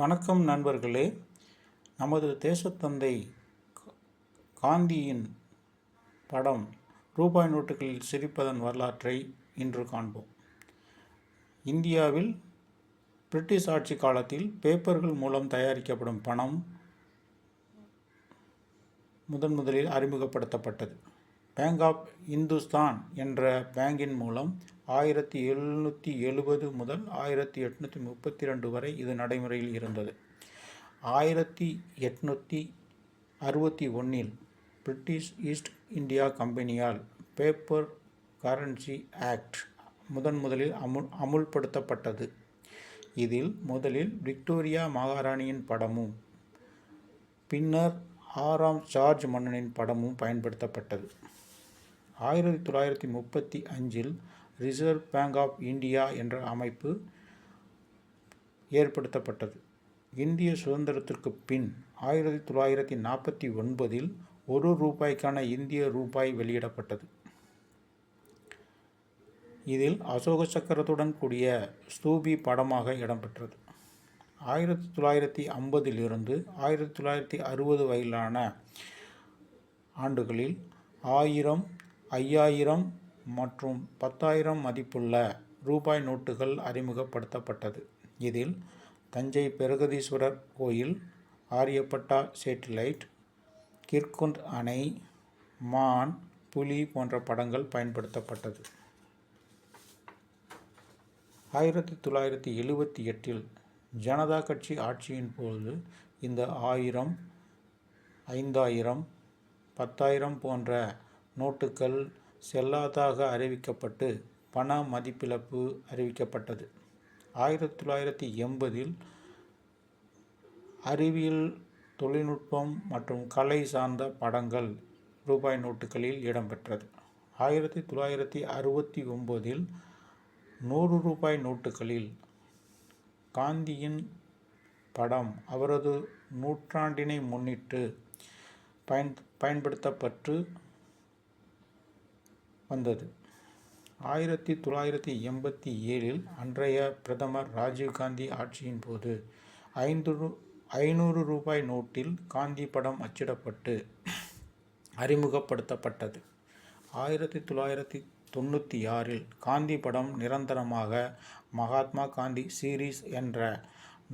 வணக்கம் நண்பர்களே. நமது தேசத்தந்தை காந்தியின் படம் ரூபாய் நோட்டுகளில் சிரிப்பதன் வரலாற்றை இன்று காண்போம். இந்தியாவில் பிரிட்டிஷ் ஆட்சி காலத்தில் பேப்பர்கள் மூலம் தயாரிக்கப்படும் பணம் முதன் முதலில் அறிமுகப்படுத்தப்பட்டது. பேங்க் ஆஃப் இந்துஸ்தான் என்ற பேங்கின் மூலம் ஆயிரத்தி எழுநூற்றி எழுபது முதல் ஆயிரத்தி எட்நூற்றி முப்பத்தி ரெண்டு வரை இது நடைமுறையில் இருந்தது. ஆயிரத்தி எட்நூற்றி அறுபத்தி ஒன்றில் பிரிட்டிஷ் ஈஸ்ட் இந்தியா கம்பெனியால் பேப்பர் கரன்சி ஆக்ட் முதன் முதலில் அமுல் அமுல்படுத்தப்பட்டது. இதில் முதலில் விக்டோரியா மகாராணியின் படமும் பின்னர் ஆறாம் ஜார்ஜ் மன்னனின் படமும் பயன்படுத்தப்பட்டது. ஆயிரத்தி தொள்ளாயிரத்தி முப்பத்தி அஞ்சில் ரிசர்வ் பேங்க் ஆஃப் இந்தியா என்ற அமைப்பு ஏற்படுத்தப்பட்டது. இந்திய சுதந்திரத்திற்கு பின் ஆயிரத்தி தொள்ளாயிரத்தி நாற்பத்தி ஒன்பதில் ஒரு ரூபாய்க்கான இந்திய ரூபாய் வெளியிடப்பட்டது. இதில் அசோக சக்கரத்துடன் கூடிய ஸ்தூபி படமாக இடம்பெற்றது. ஆயிரத்தி தொள்ளாயிரத்தி ஐம்பதிலிருந்து ஆயிரத்தி தொள்ளாயிரத்தி அறுபது வரையிலான ஆண்டுகளில் ஆயிரம் ஐயாயிரம் மற்றும் பத்தாயிரம் மதிப்புள்ள ரூபாய் நோட்டுகள் அறிமுகப்படுத்தப்பட்டது. இதில் தஞ்சை பிரகதீஸ்வரர் கோயில் ஆரியப்பட்டா சேட்டிலைட் கிர்குந்த் அணை மான் புலி போன்ற படங்கள் பயன்படுத்தப்பட்டது. ஆயிரத்தி தொள்ளாயிரத்தி எழுபத்தி எட்டில் ஜனதா கட்சி ஆட்சியின் போது இந்த ஆயிரம் ஐந்தாயிரம் பத்தாயிரம் போன்ற நோட்டுகள் செல்லாதாக அறிவிக்கப்பட்டு பண மதிப்பிழப்பு அறிவிக்கப்பட்டது. ஆயிரத்தி தொள்ளாயிரத்தி எண்பதில் அறிவியல் தொழில்நுட்பம் மற்றும் கலை சார்ந்த படங்கள் ரூபாய் நோட்டுகளில் இடம்பெற்றது. ஆயிரத்தி தொள்ளாயிரத்தி அறுபத்தி ஒம்போதில் நூறு ரூபாய் நோட்டுகளில் காந்தியின் படம் அவரது நூற்றாண்டினை முன்னிட்டு பயன் பயன்படுத்தப்பட்டு வந்தது. ஆயிரத்தி தொள்ளாயிரத்தி எண்பத்தி ஏழில் அன்றைய பிரதமர் ராஜீவ்காந்தி ஆட்சியின் போது ஐந்து ரூ ஐநூறு ரூபாய் நோட்டில் காந்தி படம் அச்சிடப்பட்டு அறிமுகப்படுத்தப்பட்டது. ஆயிரத்தி தொள்ளாயிரத்தி தொண்ணூற்றி ஆறில் காந்தி படம் நிரந்தரமாக மகாத்மா காந்தி சீரீஸ் என்ற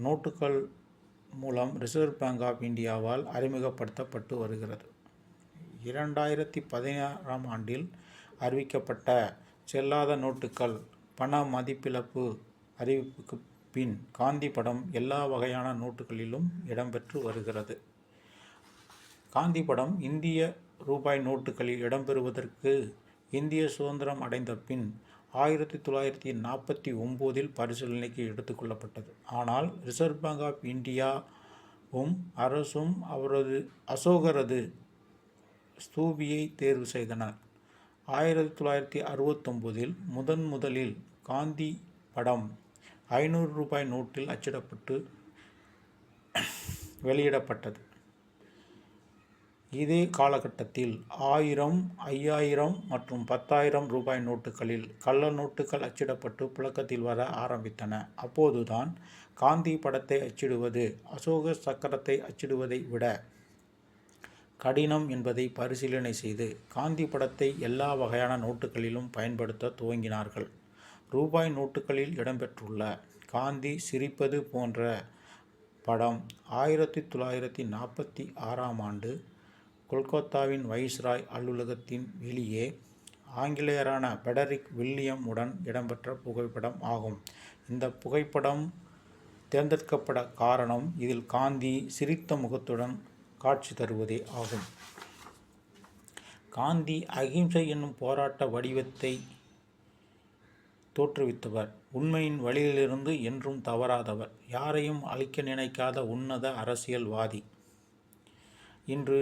நோட்டுகள் மூலம் ரிசர்வ் பேங்க் ஆஃப் இந்தியாவால் அறிமுகப்படுத்தப்பட்டு வருகிறது. இரண்டாயிரத்தி பதினாறாம் ஆண்டில் அறிவிக்கப்பட்ட செல்லாத நோட்டுகள் பண மதிப்பிழப்பு அறிவிப்புக்கு பின் காந்தி படம் எல்லா வகையான நோட்டுகளிலும் இடம்பெற்று வருகிறது. காந்தி படம் இந்திய ரூபாய் நோட்டுகளில் இடம்பெறுவதற்கு இந்திய சுதந்திரம் அடைந்த பின் ஆயிரத்தி தொள்ளாயிரத்தி நாற்பத்தி ஒம்போதில் பரிசீலனைக்கு எடுத்துக்கொள்ளப்பட்டது ஆனால் ரிசர்வ் பேங்க் ஆஃப் இந்தியாவும் அரசும் அவரது அசோகரது ஸ்தூபியை தேர்வு செய்தனர். ஆயிரத்தி தொள்ளாயிரத்தி அறுபத்தொம்போதில் முதன் முதலில் காந்தி படம் ஐநூறு ரூபாய் நோட்டில் அச்சிடப்பட்டு வெளியிடப்பட்டது. இதே காலகட்டத்தில் ஆயிரம் ஐயாயிரம் மற்றும் பத்தாயிரம் ரூபாய் நோட்டுகளில் கள்ள நோட்டுகள் அச்சிடப்பட்டு புழக்கத்தில் வர ஆரம்பித்தன. அப்போதுதான் காந்தி படத்தை அச்சிடுவது அசோக சக்கரத்தை அச்சிடுவதை விட கடினம் என்பதை பரிசீலனை செய்து காந்தி படத்தை எல்லா வகையான நோட்டுகளிலும் பயன்படுத்த துவங்கினார்கள். ரூபாய் நோட்டுகளில் இடம்பெற்றுள்ள காந்தி சிரிப்பது போன்ற படம் ஆயிரத்தி தொள்ளாயிரத்தி நாற்பத்தி ஆறாம் ஆண்டு கொல்கத்தாவின் வைஸ்ராய் அலுவலகத்தின் வெளியே ஆங்கிலேயரான பெடரிக் வில்லியம் உடன் இடம்பெற்ற புகைப்படம் ஆகும். இந்த புகைப்படம் தேர்ந்தெடுக்கப்பட காரணம் இதில் காந்தி சிரித்த முகத்துடன் காட்சி தருவதே ஆகும். காந்தி அகிம்சை என்னும் போராட்ட வடிவத்தை தோற்றுவித்தவர். உண்மையின் வழியிலிருந்து என்றும் தவறாதவர். யாரையும் அழிக்க நினைக்காத உன்னத அரசியல்வாதி. இன்று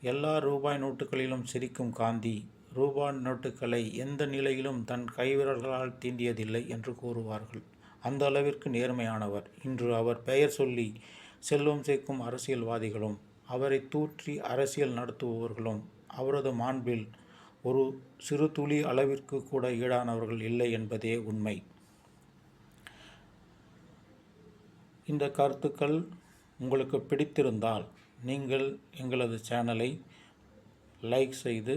எல்லா ரூபாய் நோட்டுகளிலும் சிரிக்கும் காந்தி ரூபாய் நோட்டுகளை எந்த நிலையிலும் தன் கைவிரல்களால் தீண்டியதில்லை என்று கூறுவார்கள். அந்த அளவிற்கு நேர்மையானவர். இன்று அவர் பெயர் சொல்லி செல்வம் சேர்க்கும் அரசியல்வாதிகளும் அவரை தூற்றி அரசியல் நடத்துபவர்களும் அவரது மாண்பில் ஒரு சிறு துளி அளவிற்கு கூட ஈடானவர்கள் இல்லை என்பதே உண்மை. இந்த கருத்துக்கள் உங்களுக்கு பிடித்திருந்தால் நீங்கள் எங்களது சேனலை லைக் செய்து